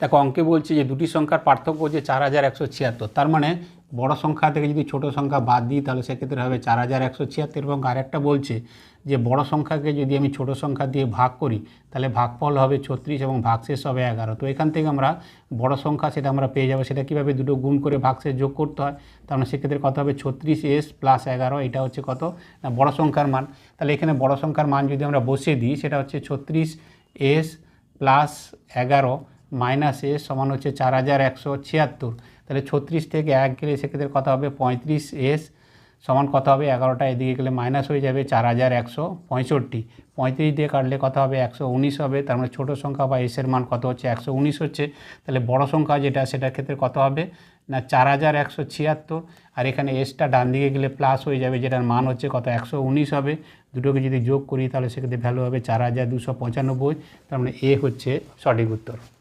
দেখো, অঙ্কে বলছে যে দুটি সংখ্যার পার্থক্য হচ্ছে চার হাজার একশো ছিয়াত্তর। তার মানে বড় সংখ্যা থেকে যদি ছোট সংখ্যা বাদ দিই, তাহলে সেক্ষেত্রে হবে চার হাজার একশো ছিয়াত্তর। এবং আরেকটা বলছে যে বড় সংখ্যাকে যদি আমি ছোট সংখ্যা দিয়ে ভাগ করি, তাহলে ভাগফল হবে ছত্রিশ এবং ভাগশেষ হবে এগারো। তো এখান থেকে আমরা বড় সংখ্যা সেটা আমরা পেয়ে যাব, সেটা কীভাবে দুটো গুণ করে ভাগশেষ যোগ করতে হয়, তার মানে সেক্ষেত্রে কত হবে? ছত্রিশ এস প্লাস এগারো, এটা হচ্ছে কত? না, বড় সংখ্যার মান। তাহলে এখানে বড় সংখ্যার মান যদি আমরা বসিয়ে দিই, সেটা হচ্ছে ছত্রিশ এস প্লাস এগারো মাইনাস এস সমান হচ্ছে চার হাজার একশো ছিয়াত্তর। তাহলে ছত্রিশ থেকে এক গেলে সেক্ষেত্রে কত হবে? পঁয়ত্রিশ এস সমান কত হবে? এগারোটা এদিকে গেলে মাইনাস হয়ে যাবে চার হাজার একশো পঁয়ষট্টি। পঁয়ত্রিশ দিয়ে কাটলে কত হবে? একশো উনিশ হবে। তার মানে ছোটো সংখ্যা বা এসের মান কত হচ্ছে? একশো উনিশ হচ্ছে। তাহলে বড় সংখ্যা যেটা, সেটার ক্ষেত্রে কত হবে? না, চার হাজার একশো ছিয়াত্তর। আর এখানে এসটা ডান দিকে গেলে প্লাস হয়ে যাবে, যেটার মান হচ্ছে কত? একশো উনিশ হবে। দুটোকে যদি যোগ করি, তাহলে সেক্ষেত্রে ভ্যালু হবে চার হাজার দুশো পঁচানব্বই। তার মানে এ হচ্ছে সঠিক উত্তর।